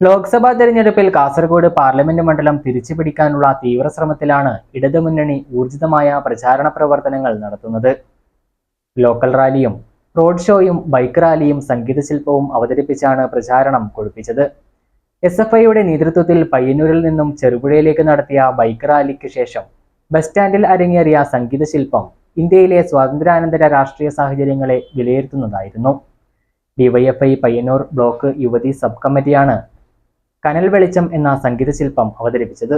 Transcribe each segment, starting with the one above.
ലോക്സഭാ തെരഞ്ഞെടുപ്പിൽ കാസർഗോഡ് പാർലമെന്റ് മണ്ഡലം തിരിച്ചുപിടിക്കാനുള്ള തീവ്ര ശ്രമത്തിലാണ് ഇടതുമുന്നണി ഊർജിതമായ പ്രചാരണ പ്രവർത്തനങ്ങൾ നടത്തുന്നത്. ലോക്കൽ റാലിയും റോഡ് ഷോയും ബൈക്ക് റാലിയും സംഗീത ശില്പവും അവതരിപ്പിച്ചാണ് പ്രചാരണം കൊഴുപ്പിച്ചത്. എസ് എഫ് ഐയുടെ നേതൃത്വത്തിൽ പയ്യന്നൂരിൽ നിന്നും ചെറുപുഴയിലേക്ക് നടത്തിയ ബൈക്ക് റാലിക്ക് ശേഷം ബസ് സ്റ്റാൻഡിൽ അരങ്ങേറിയ സംഗീത ശില്പം ഇന്ത്യയിലെ സ്വാതന്ത്ര്യാനന്തര രാഷ്ട്രീയ സാഹചര്യങ്ങളെ വിലയിരുത്തുന്നതായിരുന്നു. ഡിവൈഎഫ്ഐ പയ്യന്നൂർ ബ്ലോക്ക് യുവതി സബ് കമ്മിറ്റിയാണ് കനൽ വെളിച്ചം എന്ന സംഗീതശില്പം അവതരിപ്പിച്ചത്.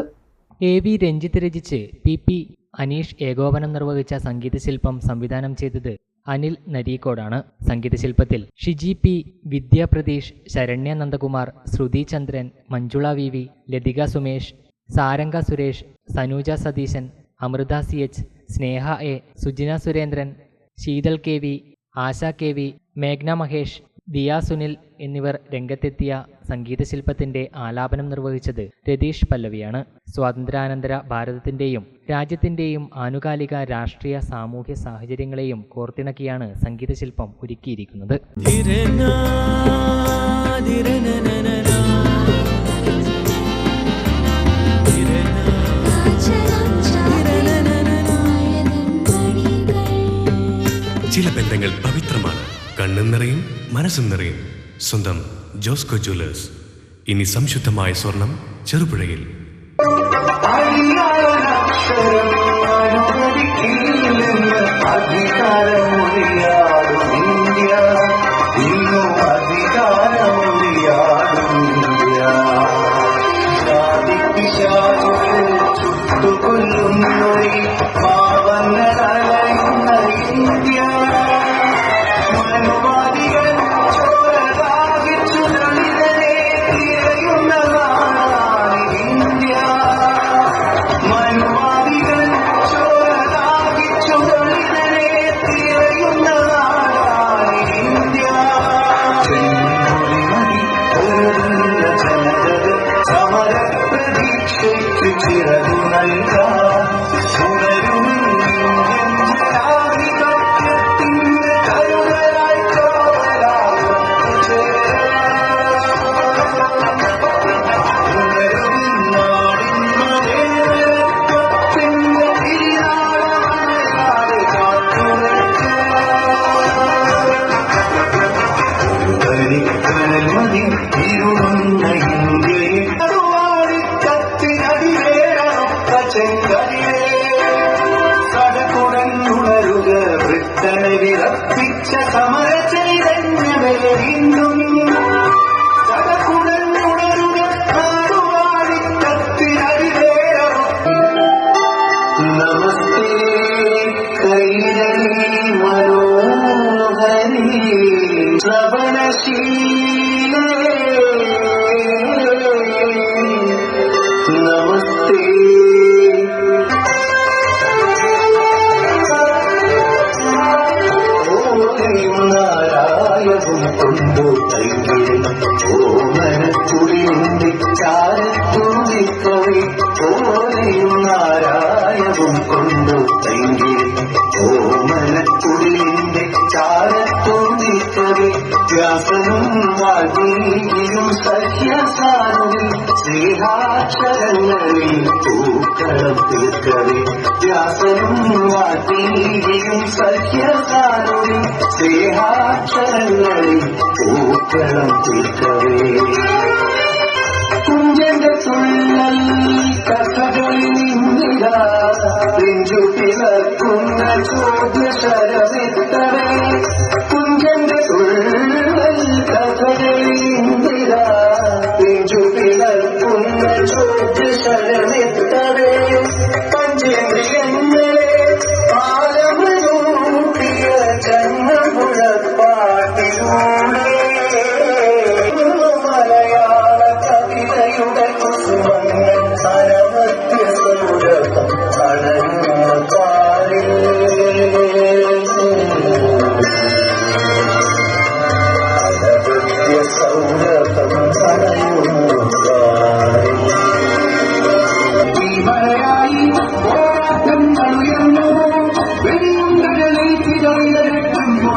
എ വി രഞ്ജിത്ത് രചിച്ച് പി പി അനീഷ് ഏകോപനം നിർവഹിച്ച സംഗീതശില്പം സംവിധാനം ചെയ്തത് അനിൽ നരീക്കോടാണ്. സംഗീതശില്പത്തിൽ Shiji P Vidya Pratheesh Saranya Nandakumar Sruthi Chandran Manjula V V Lathika Sumesh Saranga Suresh Sanuja Satheesan Amrutha C H Sneha A Sujina Surendran Sheethal K V Asha K V മേഘ്ന Mahesh Diya Sunil എന്നിവർ രംഗത്തെത്തിയ സംഗീതശില്പത്തിന്റെ ആലാപനം നിർവഹിച്ചത് രതീഷ് പല്ലവിയാണ്. സ്വാതന്ത്ര്യാനന്തര ഭാരതത്തിന്റെയും രാജ്യത്തിന്റെയും ആനുകാലിക രാഷ്ട്രീയ സാമൂഹ്യ സാഹചര്യങ്ങളെയും കോർത്തിണക്കിയാണ് സംഗീതശില്പം ഒരുക്കിയിരിക്കുന്നത്. ചില ബന്ധങ്ങൾ പവിത്രമാണ്. കണ്ണും നിറയും മനസ്സും നിറയും. സ്വന്തം ജോസ്കോ ജ്വല്ലേഴ്സ്. ഇനി സംശുദ്ധമായ സ്വർണം ചെറുപുഴയിൽ. അധികാരമൊഴിയാടും ഇന്ത്യ. വൃത്തനെ വിറപ്പിച്ച സമര ചൈതന്യമേ കൈകളിൽ ഓമനക്കുളിന്റെ ചാരത്തു നിൽക്കവേ ഓരയും നാരായവും കൊണ്ടു കൈകളിൽ ഓമനക്കുളിന്റെ ചാരത്തു നിൽക്കവേ വ്യാസനും വാൽമീകിയും സഖ്യസാരവിൽ സ്നേഹാക്ഷരങ്ങളിൽ പൂക്കളം തീർക്കവേ വ്യാസനും വാൽമീകിയും സഖ്യസാരവിൽ സ്നേഹാക്ഷരങ്ങളിൽ പൂക്കളം തീർക്കവേ കുഞ്ചന്റെ തുള്ളൽ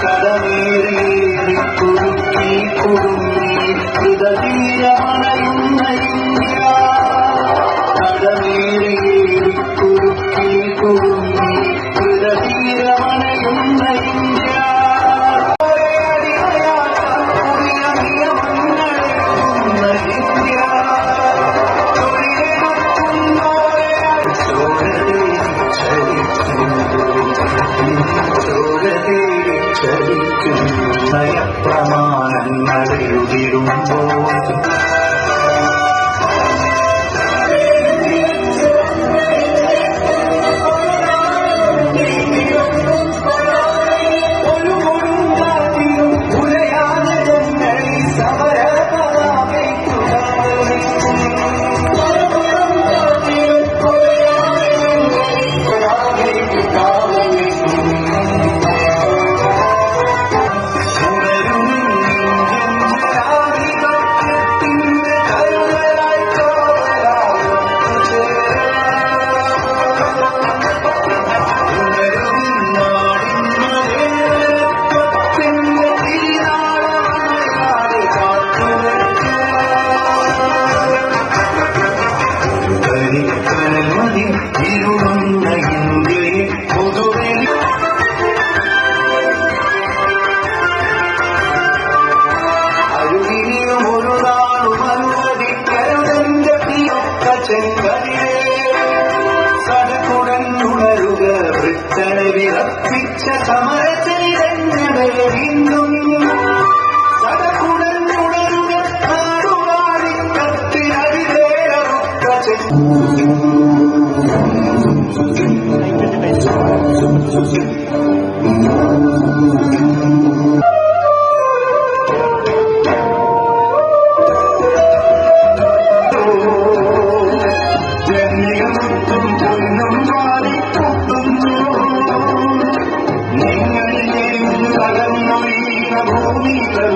Kadamiri, Kurki, tidak Vidadira, പ്രമാണങ്ങളെഴുതിടുമ്പോൾ വൃത്തനെ വിറപ്പിച്ച സമരത്തിനിരഞ്ഞടയെ വീണ്ടും സടകുടന്നുണരുക നാടുവാഴിക്കത്തിനരിവേറൊക്ക me